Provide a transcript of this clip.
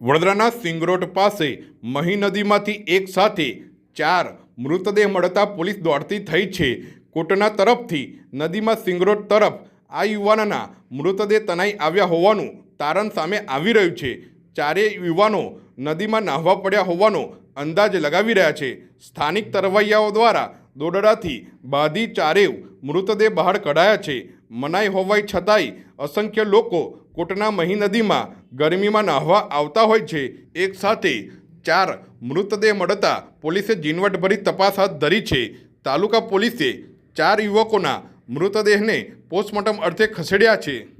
વડોદરાના સિંગરોટ પાસે મહી નદીમાંથી એક સાથે ચાર મૃતદેહ મળતા પોલીસ દોડતી થઈ છે. કોટના તરફથી નદીમાં સિંગરોટ તરફ આ યુવાનના મૃતદેહ તનાઈ આવ્યા હોવાનું તારણ સામે આવી રહ્યું છે. ચારેય યુવાનો નદીમાં નાહવા પડ્યા હોવાનો અંદાજ લગાવી રહ્યા છે. સ્થાનિક તરવૈયાઓ દ્વારા દોડડાથી બાધી ચારેવ મૃતદેહ બહાર કઢાયા છે. મનાઈ હોવાય છતાંય અસંખ્ય લોકો કોટના મહી નદીમાં ગરમીમાં નાહવા આવતા હોય છે. એક સાથે ચાર મૃતદેહ મળતા પોલીસે ઝીણવટભરી તપાસ હાથ ધરી છે. તાલુકા પોલીસે ચાર યુવકોના મૃતદેહને પોસ્ટમોર્ટમ અર્થે ખસેડ્યા છે.